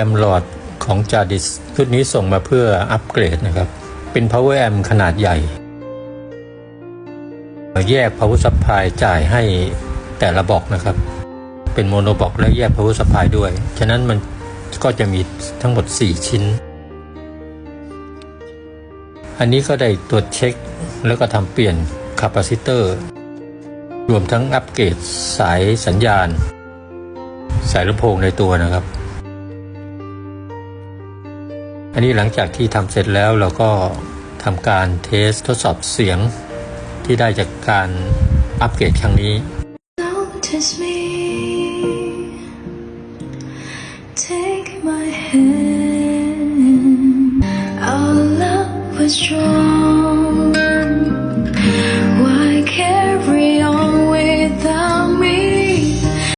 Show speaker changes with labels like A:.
A: amp หลอดของ Jadis ชุดนี้ส่งมาเพื่ออัปเกรดนะครับ เป็น power amp ขนาดใหญ่ แยก power supply จ่ายให้แต่ละบอกนะครับ เป็นโมโนบอกและแยก power supply ด้วย ฉะนั้นมันก็จะมีทั้งหมด 4 ชิ้น อันนี้ก็ได้ตรวจเช็คแล้วก็ทำเปลี่ยนคาปาซิเตอร์รวมทั้งอัปเกรดสายสัญญาณ สายลำโพงในตัวนะครับ อันนี้หลังจากที่ทำเสร็จแล้วเราก็ทำการเทสทดสอบเสียงที่ได้จากการอัปเกรดครั้งนี้
B: Notice me. Take my hand.